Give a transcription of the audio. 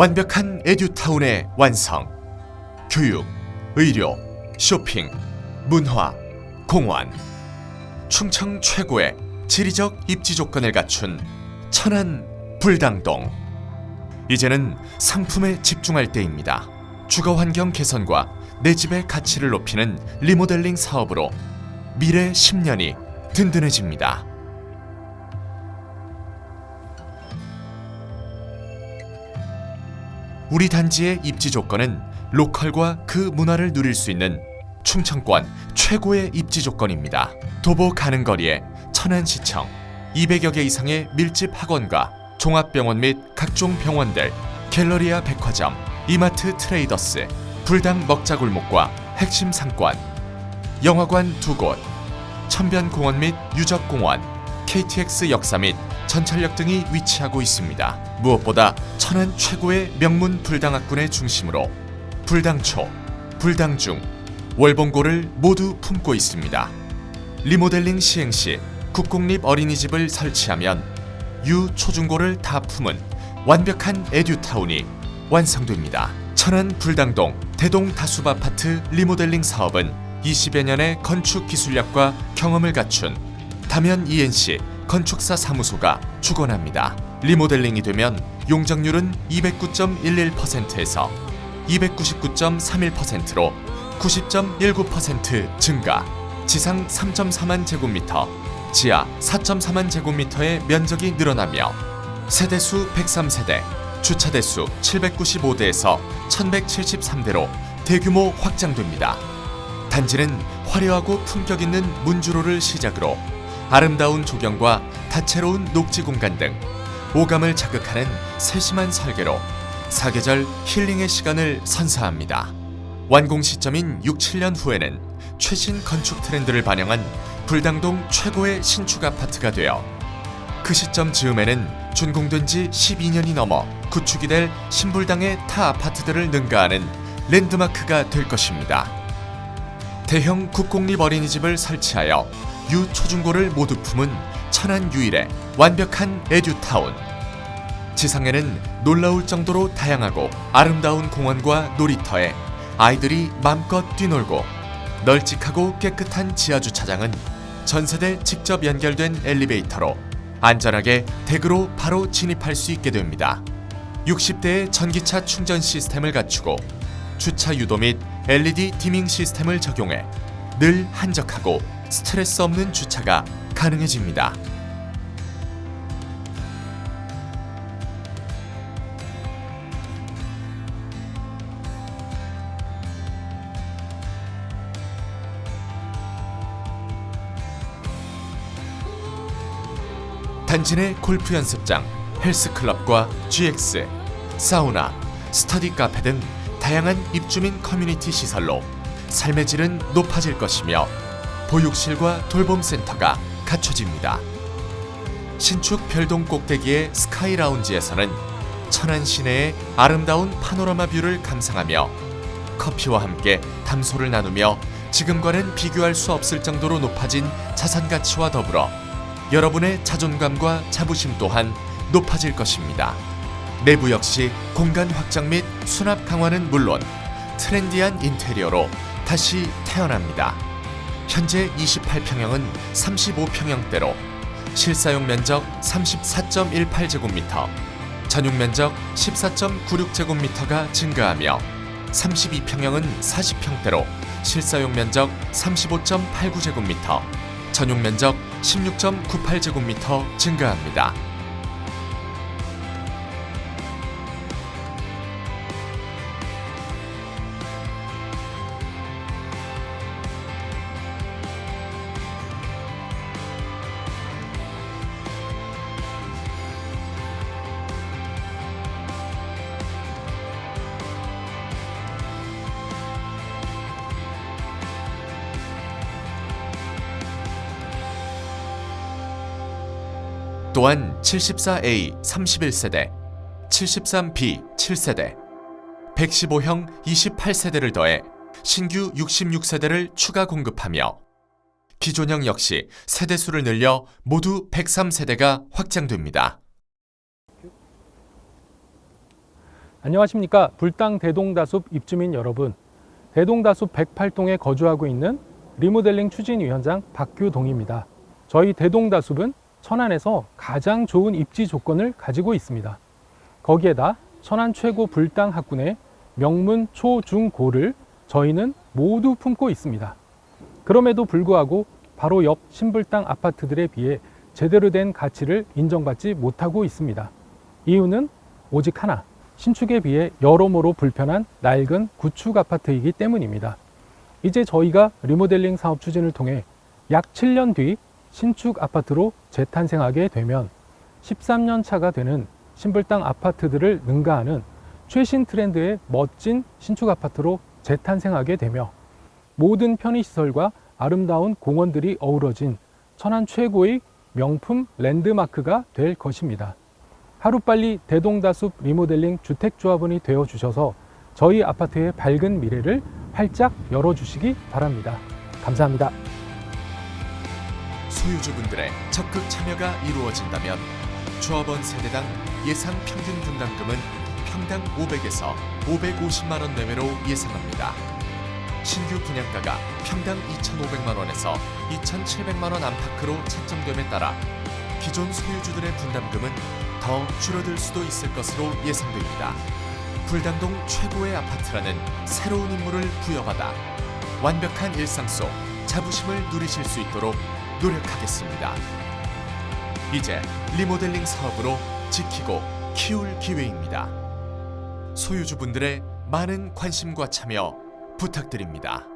완벽한 에듀타운의 완성. 교육, 의료, 쇼핑, 문화, 공원. 충청 최고의 지리적 입지 조건을 갖춘 천안 불당동. 이제는 상품에 집중할 때입니다. 주거 환경 개선과 내 집의 가치를 높이는 리모델링 사업으로 미래 10년이 든든해집니다. 우리 단지의 입지 조건은 로컬과 그 문화를 누릴 수 있는 충청권 최고의 입지 조건입니다. 도보 가는 거리에 천안시청 200여 개 이상의 밀집 학원과 종합병원 및 각종 병원들, 갤러리아 백화점, 이마트 트레이더스, 불당 먹자골목과 핵심 상권, 영화관 두 곳, 천변공원 및 유적공원, KTX 역사 및 전철역 등이 위치하고 있습니다. 무엇보다 천안 최고의 명문 불당학군의 중심으로 불당초, 불당중, 월봉고를 모두 품고 있습니다. 리모델링 시행 시 국공립 어린이집을 설치하면 유 초중고를 다 품은 완벽한 에듀타운이 완성됩니다. 천안 불당동 대동 다숲 아파트 리모델링 사업은 20여 년의 건축 기술력과 경험을 갖춘 다면 ENC 건축사 사무소가 주관합니다. 리모델링이 되면 용적률은 209.11%에서 299.31%로 90.19% 증가. 지상 3.4만 제곱미터, 지하 4.4만 제곱미터의 면적이 늘어나며 세대수 103세대, 주차대수 795대에서 1173대로 대규모 확장됩니다. 단지는 화려하고 품격 있는 문주로를 시작으로 아름다운 조경과 다채로운 녹지 공간 등 오감을 자극하는 세심한 설계로 사계절 힐링의 시간을 선사합니다. 완공 시점인 6, 7년 후에는 최신 건축 트렌드를 반영한 불당동 최고의 신축 아파트가 되어 그 시점 즈음에는 준공된 지 12년이 넘어 구축이 될 신불당의 타 아파트들을 능가하는 랜드마크가 될 것입니다. 대형 국공립 어린이집을 설치하여 유 초중고를 모두 품은 천안 유일의 완벽한 에듀타운. 지상에는 놀라울 정도로 다양하고 아름다운 공원과 놀이터에 아이들이 맘껏 뛰놀고 널찍하고 깨끗한 지하 주차장은 전세대 직접 연결된 엘리베이터로 안전하게 댁으로 바로 진입할 수 있게 됩니다. 60대의 전기차 충전 시스템을 갖추고 주차 유도 및 LED 디밍 시스템을 적용해 늘 한적하고 스트레스 없는 주차가 가능해집니다. 단지 내 골프 연습장, 헬스클럽과 GX, 사우나, 스터디 카페 등 다양한 입주민 커뮤니티 시설로 삶의 질은 높아질 것이며 보육실과 돌봄센터가 갖춰집니다. 신축 별동 꼭대기의 스카이 라운지에서는 천안 시내의 아름다운 파노라마 뷰를 감상하며 커피와 함께 담소를 나누며 지금과는 비교할 수 없을 정도로 높아진 자산 가치와 더불어 여러분의 자존감과 자부심 또한 높아질 것입니다. 내부 역시 공간 확장 및 수납 강화는 물론 트렌디한 인테리어로 다시 태어납니다. 현재 28평형은 35평형대로 실사용 면적 34.18제곱미터, 전용 면적 14.96제곱미터가 증가하며 32평형은 40평대로 실사용 면적 35.89제곱미터, 전용 면적 16.98제곱미터 증가합니다. 또한 74A 31세대, 73B 7세대, 115형 28세대를 더해 신규 66세대를 추가 공급하며 기존형 역시 세대 수를 늘려 모두 103세대가 확장됩니다. 안녕하십니까. 불당 대동다숲 입주민 여러분. 대동다숲 108동에 거주하고 있는 리모델링 추진위원장 박규동입니다. 저희 대동다숲은 천안에서 가장 좋은 입지 조건을 가지고 있습니다. 거기에다 천안 최고 불당 학군의 명문 초, 중, 고를 저희는 모두 품고 있습니다. 그럼에도 불구하고 바로 옆 신불당 아파트들에 비해 제대로 된 가치를 인정받지 못하고 있습니다. 이유는 오직 하나 신축에 비해 여러모로 불편한 낡은 구축 아파트이기 때문입니다. 이제 저희가 리모델링 사업 추진을 통해 약 7년 뒤 신축 아파트로 재탄생하게 되면 13년 차가 되는 신불당 아파트들을 능가하는 최신 트렌드의 멋진 신축 아파트로 재탄생하게 되며 모든 편의시설과 아름다운 공원들이 어우러진 천안 최고의 명품 랜드마크가 될 것입니다. 하루빨리 대동다숲 리모델링 주택조합원이 되어 주셔서 저희 아파트의 밝은 미래를 활짝 열어주시기 바랍니다. 감사합니다. 소유주분들의 적극 참여가 이루어진다면 조합원 세대당 예상 평균 분담금은 평당 500에서 550만 원 내외로 예상합니다. 신규 분양가가 평당 2,500만 원에서 2,700만 원 안팎으로 책정됨에 따라 기존 소유주들의 분담금은 더 줄어들 수도 있을 것으로 예상됩니다. 불당동 최고의 아파트라는 새로운 임무를 부여받아 완벽한 일상 속 자부심을 누리실 수 있도록 노력하겠습니다. 이제 리모델링 사업으로 지키고 키울 기회입니다. 소유주분들의 많은 관심과 참여 부탁드립니다.